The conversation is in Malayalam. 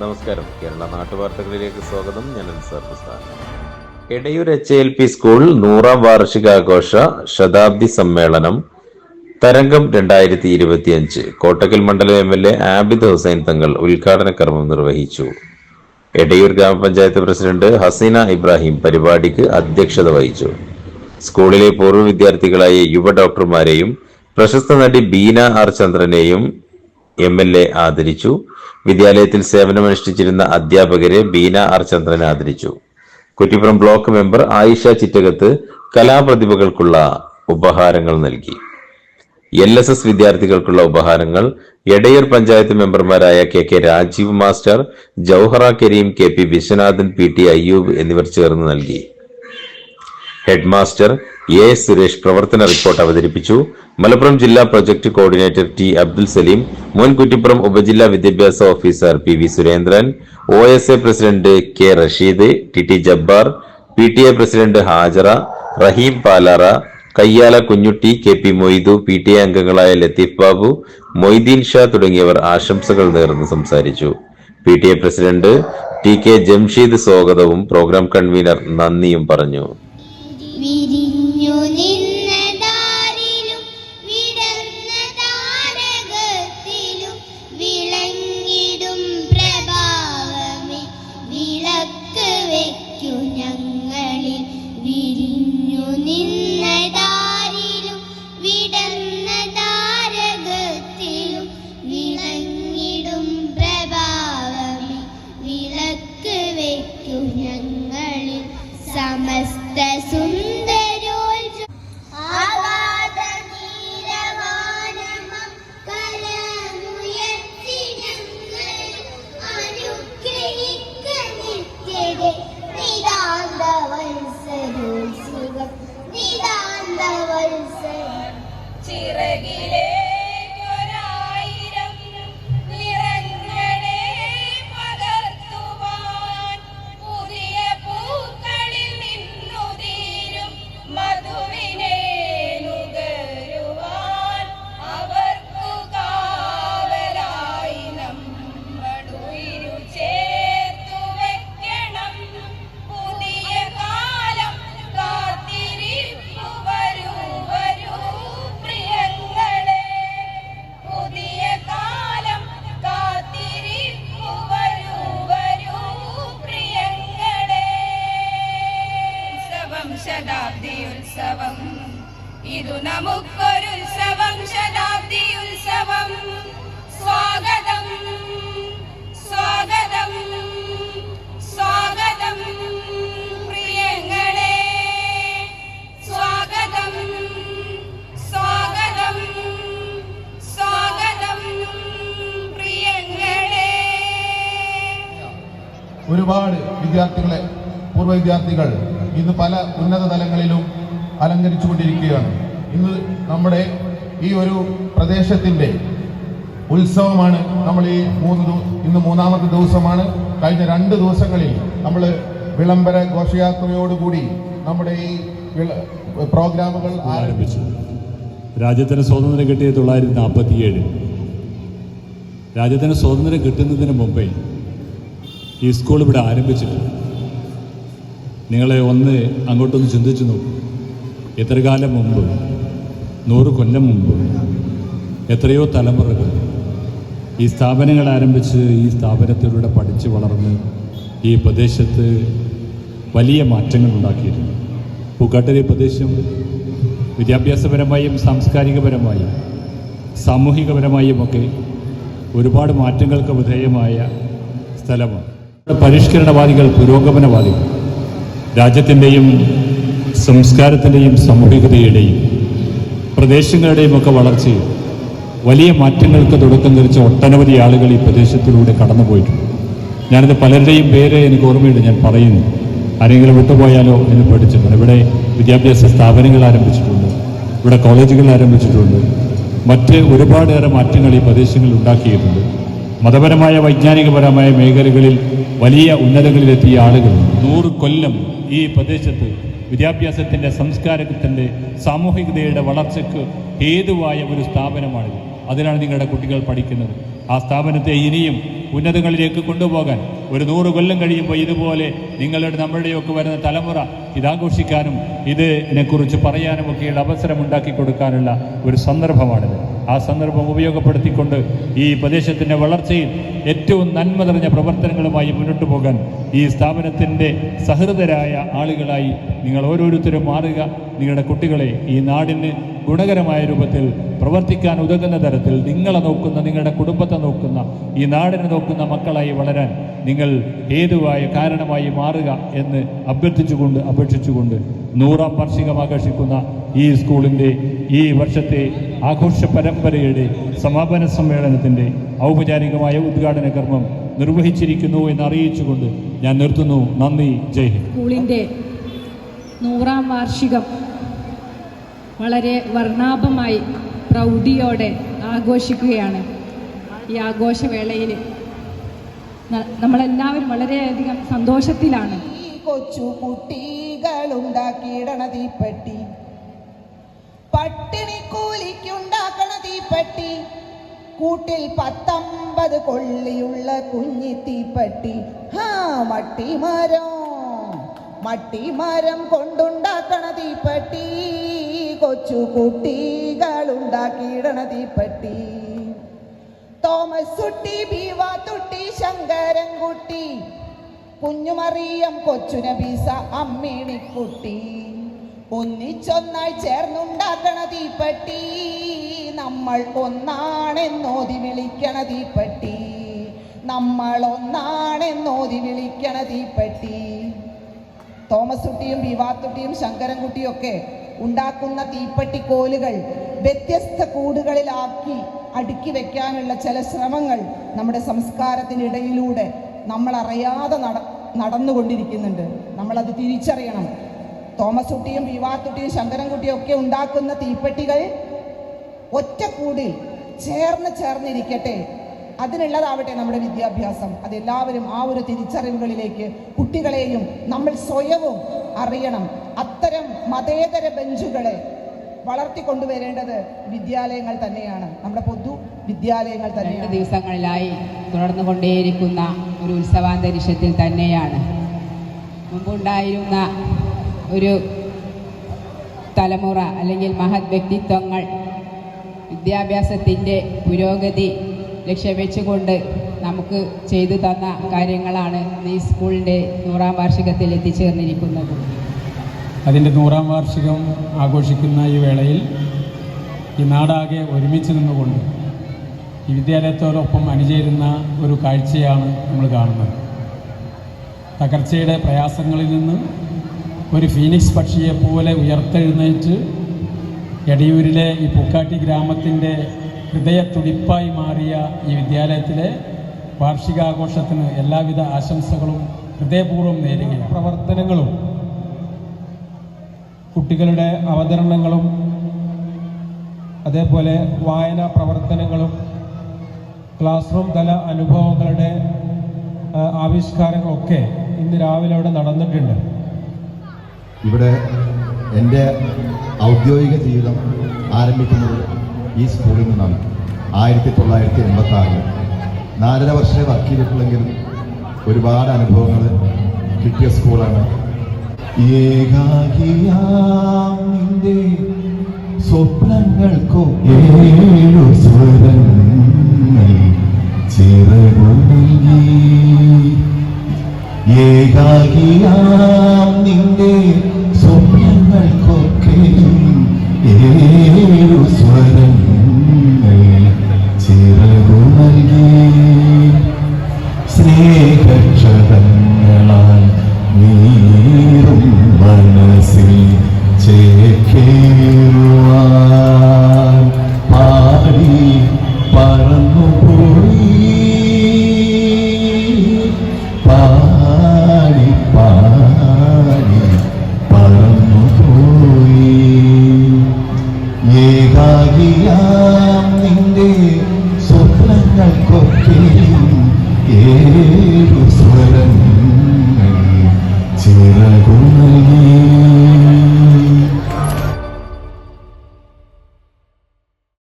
നമസ്കാരം. കേരള നാട്ടുവാർത്തകളിലേക്ക് സ്വാഗതം. ഞാൻ Ansar Edayur H L P school നൂറാം വാർഷികാഘോഷ ശതാബ്ദി സമ്മേളനം തരംഗം രണ്ടായിരത്തി ഇരുപത്തിയഞ്ച് കോട്ടക്കൽ മണ്ഡലം M L A Abid Hussain Thangal ഉദ്ഘാടന കർമ്മം നിർവഹിച്ചു. എടയൂർ ഗ്രാമപഞ്ചായത്ത് പ്രസിഡന്റ് ഹസീന ഇബ്രാഹിം പരിപാടിക്ക് അധ്യക്ഷത വഹിച്ചു. സ്കൂളിലെ പൂർവ വിദ്യാർത്ഥികളായ യുവ ഡോക്ടർമാരെയും പ്രശസ്ത നടി ബീന ആർ ചന്ദ്രനെയും എം എൽ എ ആദരിച്ചു. വിദ്യാലയത്തിൽ സേവനമനുഷ്ഠിച്ചിരുന്ന അധ്യാപകരെ ബീന ആർ ചന്ദ്രൻ ആദരിച്ചു. കുറ്റിപ്പുറം ബ്ലോക്ക് മെമ്പർ ആയിഷ ചിറ്റകത്ത് കലാപ്രതിഭകൾക്കുള്ള ഉപഹാരങ്ങൾ നൽകി. എൽ എസ് എസ് വിദ്യാർത്ഥികൾക്കുള്ള ഉപഹാരങ്ങൾ എടയൂർ പഞ്ചായത്ത് മെമ്പർമാരായ K K Rajeev master Jouhara Kareem K P Viswanathan P T Ayyub എന്നിവർ ചേർന്ന് നൽകി. ഹെഡ് മാസ്റ്റർ എ സുരേഷ് പ്രവർത്തന റിപ്പോർട്ട് അവതരിപ്പിച്ചു. മലപ്പുറം ജില്ലാ project coordinator T Abdul Saleem മുൻ കുറ്റിപ്പുറം ഉപജില്ലാ വിദ്യാഭ്യാസ officer P V Surendran O S A president K Rasheed T T Jabbar P T A president Hajara Raheem Palara Kayyala Kunjutty K P Moidu P T A അംഗങ്ങളായ ലത്തീഫ് ബാബു മൊയ്തീൻ ഷാ തുടങ്ങിയവർ ആശംസകൾ നേർന്ന് സംസാരിച്ചു. P T A president T K Jamsheed സ്വാഗതവും പ്രോഗ്രാം കൺവീനർ നന്ദിയും പറഞ്ഞു. உலகிலே ശതാബ്ദി ഉത്സവം ഇതു നമുക്കൊരു ഉത്സവം ശതാബ്ദി ഉത്സവം സ്വാഗതം സ്വാഗതം സ്വാഗതം പ്രിയങ്ങളെ. സ്വാഗതം സ്വാഗതം സ്വാഗതം പ്രിയങ്ങളെ. ഒരുപാട് വിദ്യാർത്ഥികളെ പൂർവ വിദ്യാർത്ഥികൾ ഇന്ന് പല ഉന്നത തലങ്ങളിലും അലങ്കരിച്ചുകൊണ്ടിരിക്കുകയാണ്. ഇന്ന് നമ്മുടെ ഈ ഒരു പ്രദേശത്തിന്റെ ഉത്സവമാണ് നമ്മൾ ഈ മൂന്ന് ഇന്ന് മൂന്നാമത്തെ ദിവസമാണ്. കഴിഞ്ഞ രണ്ട് ദിവസങ്ങളിൽ നമ്മൾ വിളംബര ഘോഷയാത്രയോടുകൂടി നമ്മുടെ ഈ പ്രോഗ്രാമുകൾ ആരംഭിച്ചു. രാജ്യത്തിന് സ്വാതന്ത്ര്യം കിട്ടിയത് തൊള്ളായിരത്തി നാൽപ്പത്തിയേഴ്. രാജ്യത്തിന് സ്വാതന്ത്ര്യം കിട്ടുന്നതിന് മുമ്പേ ഈ സ്കൂൾ ഇവിടെ ആരംഭിച്ചിട്ടുണ്ട്. നിങ്ങളെ ഒന്ന് അങ്ങോട്ടൊന്ന് ചിന്തിച്ചു നോക്കൂ. എത്ര കാലം മുമ്പ്? നൂറ് കൊല്ലം മുമ്പ്? എത്രയോ തലമുറകൾ ഈ സ്ഥാപനങ്ങൾ ആരംഭിച്ച് ഈ സ്ഥാപനത്തിലൂടെ പഠിച്ച് വളർന്ന് ഈ പ്രദേശത്ത് വലിയ മാറ്റങ്ങൾ ഉണ്ടാക്കിയിരുന്നു പൂക്കാട്ടരി പ്രദേശം വിദ്യാഭ്യാസപരമായും സാംസ്കാരികപരമായും സാമൂഹികപരമായും ഒക്കെ ഒരുപാട് മാറ്റങ്ങൾക്ക് വിധേയമായ സ്ഥലമാണ്. പരിഷ്കരണവാദികൾ പുരോഗമനവാദികൾ. രാജ്യത്തിന്റെയും സംസ്കാരത്തിന്റെയും സാമൂഹികതയുടെയും പ്രദേശങ്ങളുടെയും ഒക്കെ വളർച്ചയിൽ വലിയ മാറ്റങ്ങൾക്ക് തുടക്കം കുറിച്ച ഒട്ടനവധി ആളുകൾ ഈ പ്രദേശത്തിലൂടെ കടന്നുപോയിട്ടുണ്ട് ഞാനിത് പലരുടെയും പേര് എനിക്ക് ഓർമ്മയുണ്ട്. ഞാൻ പറയുന്നു. ആരെങ്കിലും വിട്ടുപോയാലോ എന്ന് പേടിച്ചിട്ടുണ്ട്. ഇവിടെ വിദ്യാഭ്യാസ സ്ഥാപനങ്ങൾ ആരംഭിച്ചിട്ടുണ്ട്. ഇവിടെ കോളേജുകൾ ആരംഭിച്ചിട്ടുണ്ട്. മറ്റ് ഒരുപാടേറെ മാറ്റങ്ങൾ ഈ പ്രദേശങ്ങളിൽ ഉണ്ടാക്കിയിട്ടുണ്ട്. മതപരമായ വൈജ്ഞാനികപരമായ മേഖലകളിൽ വലിയ ഉന്നതങ്ങളിലെത്തിയ ആളുകളുണ്ട്. നൂറ് കൊല്ലം ഈ പ്രദേശത്ത് വിദ്യാഭ്യാസത്തിന്റെ സംസ്കാരത്തിന്റെ സാമൂഹികതയുടെ വളർച്ചയ്ക്ക് ഹേതുവായ ഒരു സ്ഥാപനമാണിത്. അതിനാണ് നിങ്ങളുടെ കുട്ടികൾ പഠിക്കുന്നത്. ആ സ്ഥാപനത്തെ ഇനിയും ഉന്നതങ്ങളിലേക്ക് കൊണ്ടുപോകാൻ ഒരു നൂറ് കൊല്ലം കഴിയുമ്പോൾ ഇതുപോലെ നിങ്ങളുടെ നമ്മുടെയൊക്കെ വരുന്ന തലമുറ ഇതാഘോഷിക്കാനും ഇതിനെക്കുറിച്ച് പറയാനുമൊക്കെയുള്ള അവസരം ഉണ്ടാക്കി കൊടുക്കാനുള്ള ഒരു സന്ദർഭമാണിത്. ആ സന്ദർഭം ഉപയോഗപ്പെടുത്തിക്കൊണ്ട് ഈ പ്രദേശത്തിന്റെ വളർച്ചയിൽ ഏറ്റവും നന്മ നിറഞ്ഞ പ്രവർത്തനങ്ങളുമായി മുന്നോട്ട് പോകാൻ ഈ സ്ഥാപനത്തിന്റെ സഹൃദരായ ആളുകളായി നിങ്ങൾ ഓരോരുത്തരും മാറുക. നിങ്ങളുടെ കുട്ടികളെ ഈ നാടിന് ഗുണകരമായ രൂപത്തിൽ പ്രവർത്തിക്കാൻ ഉതകുന്ന തരത്തിൽ നിങ്ങളെ നോക്കുന്ന നിങ്ങളുടെ കുടുംബത്തെ നോക്കുന്ന ഈ നാടിനെ നോക്കുന്ന മക്കളായി വളരാൻ നിങ്ങൾ ഹേതുവായ കാരണമായി മാറുക എന്ന് അഭ്യർത്ഥിച്ചുകൊണ്ട് അപേക്ഷിച്ചുകൊണ്ട് നൂറാം വാർഷികം ആഘോഷിക്കുന്ന ഈ സ്കൂളിന്റെ ഈ വർഷത്തെ ആഘോഷ പരമ്പരയുടെ സമാപന സമ്മേളനത്തിന്റെ ഔപചാരികമായ ഉദ്ഘാടന കർമ്മം നിർവഹിച്ചിരിക്കുന്നു എന്ന് അറിയിച്ചുകൊണ്ട് ഞാൻ നിർത്തുന്നു. നന്ദി. ജയ് ഹിന്ദ്. സ്കൂളിന്റെ നൂറാം വാർഷികം വളരെ വർണാഭമായി പ്രൗഢിയോടെ ആഘോഷിക്കുകയാണ്. ഈ ആഘോഷവേളയിൽ നമ്മളെല്ലാവരും വളരെയധികം സന്തോഷത്തിലാണ്. ഈ കൊച്ചു കുട്ടികളുണ്ടാക്കിയിടണ തീപ്പെട്ടി. പട്ടിണി കൂലിക്കുണ്ടാക്കണ തീപ്പട്ടി. കൂട്ടിൽ പത്തമ്പത് കൊള്ളിയുള്ള കുഞ്ഞി തീപ്പട്ടി. ഹാ മട്ടിമരം. മട്ടിമരം കൊണ്ടുണ്ടാക്കണ തീപ്പട്ടി. കൊച്ചു കുട്ടികളുണ്ടാക്കിയിടണ തീപ്പട്ടി. തോമസ് ബീവ തുട്ടി ശങ്കരൻകുട്ടി. കുഞ്ഞുമറിയം കൊച്ചുനബീസ അമ്മിണിക്കുട്ടി. ഒന്നിച്ചൊന്നായി ചേർന്നുണ്ടാക്കണ തീപ്പെട്ടി. നമ്മൾ ഒന്നാണെന്നോതി വിളിക്കണ തീപ്പെട്ടി. നമ്മൾ ഒന്നാണെന്നോതി വിളിക്കണ തീപ്പെട്ടി. തോമസ് കുട്ടിയും വിവാത്തുട്ടിയും ശങ്കരൻകുട്ടിയും ഒക്കെ ഉണ്ടാക്കുന്ന തീപ്പെട്ടിക്കോലുകൾ വ്യത്യസ്ത കൂടുകളിലാക്കി അടുക്കി വെക്കാനുള്ള ചില ശ്രമങ്ങൾ നമ്മുടെ സംസ്കാരത്തിനിടയിലൂടെ നമ്മളറിയാതെ നട നടന്നുകൊണ്ടിരിക്കുന്നുണ്ട്. നമ്മളത് തിരിച്ചറിയണം. തോമസ് കുട്ടിയും വിവാത്തുട്ടിയും ശങ്കരൻകുട്ടിയും ഒക്കെ ഉണ്ടാക്കുന്ന തീപ്പെട്ടികൾ ഒറ്റ കൂടിൽ ചേർന്ന് ചേർന്നിരിക്കട്ടെ. അതിനുള്ളതാവട്ടെ നമ്മുടെ വിദ്യാഭ്യാസം. അതെല്ലാവരും ആ ഒരു തിരിച്ചറിവുകളിലേക്ക് കുട്ടികളെയും നമ്മൾ സ്വയവും അറിയണം. അത്തരം മതേതര ബെഞ്ചുകളെ വളർത്തിക്കൊണ്ടുവരേണ്ടത് വിദ്യാലയങ്ങൾ തന്നെയാണ്. നമ്മുടെ പൊതു വിദ്യാലയങ്ങൾ രണ്ട് തന്നെയാണ്. ദിവസങ്ങളിലായി തുടർന്നു കൊണ്ടേയിരിക്കുന്ന ഒരു ഉത്സവാന്തരീക്ഷത്തിൽ തന്നെയാണ്. മുമ്പുണ്ടായിരുന്ന ഒരു തലമുറ അല്ലെങ്കിൽ മഹത് വ്യക്തിത്വങ്ങൾ വിദ്യാഭ്യാസത്തിന്റെ പുരോഗതി ലക്ഷ്യം വെച്ചുകൊണ്ട് നമുക്ക് ചെയ്തു തന്ന കാര്യങ്ങളാണ് ഈ സ്കൂളിന്റെ നൂറാം വാർഷികത്തിൽ എത്തിച്ചേർന്നിരിക്കുന്നത്. അതിന്റെ നൂറാം വാർഷികം ആഘോഷിക്കുന്ന ഈ വേളയിൽ ഈ നാടാകെ ഒരുമിച്ച് നിന്നുകൊണ്ട് ഈ വിദ്യാലയത്തോടൊപ്പം അണിചേരുന്ന ഒരു കാഴ്ചയാണ് നമ്മൾ കാണുന്നത്. തകർച്ചയുടെ പ്രയാസങ്ങളിൽ നിന്ന് ഒരു ഫീനിക്സ് പക്ഷിയെ പോലെ ഉയർത്തെഴുന്നേറ്റ് എടിയൂരിലെ ഈ പൂക്കാട്ടി ഗ്രാമത്തിന്റെ ഹൃദയത്തുടിപ്പായി മാറിയ ഈ വിദ്യാലയത്തിലെ വാർഷികാഘോഷത്തിന് എല്ലാവിധ ആശംസകളും ഹൃദയപൂർവം നേരുകയാണ്. പ്രവർത്തനങ്ങളും കുട്ടികളുടെ അവതരണങ്ങളും അതേപോലെ വായനാ പ്രവർത്തനങ്ങളും ക്ലാസ് റൂം തല അനുഭവങ്ങളുടെ ആവിഷ്കാരങ്ങളൊക്കെ ഇന്ന് രാവിലെ അവിടെ നടന്നിട്ടുണ്ട്. ഇവിടെ എന്റെ ഔദ്യോഗിക ജീവിതം ആരംഭിക്കുന്നത് ഈ സ്കൂളിൽ നിന്നാണ്. ആയിരത്തി തൊള്ളായിരത്തി എൺപത്തി ആറിൽ നാലര വർഷമേ വർക്ക് ചെയ്തിട്ടുള്ളെങ്കിലും ഒരുപാട് അനുഭവങ്ങൾ കിട്ടിയ സ്കൂളാണ്. ഏകാകിയാം നിന്റെ സ്വപ്നങ്ങൾക്കോ ഏഴു നിന്റെ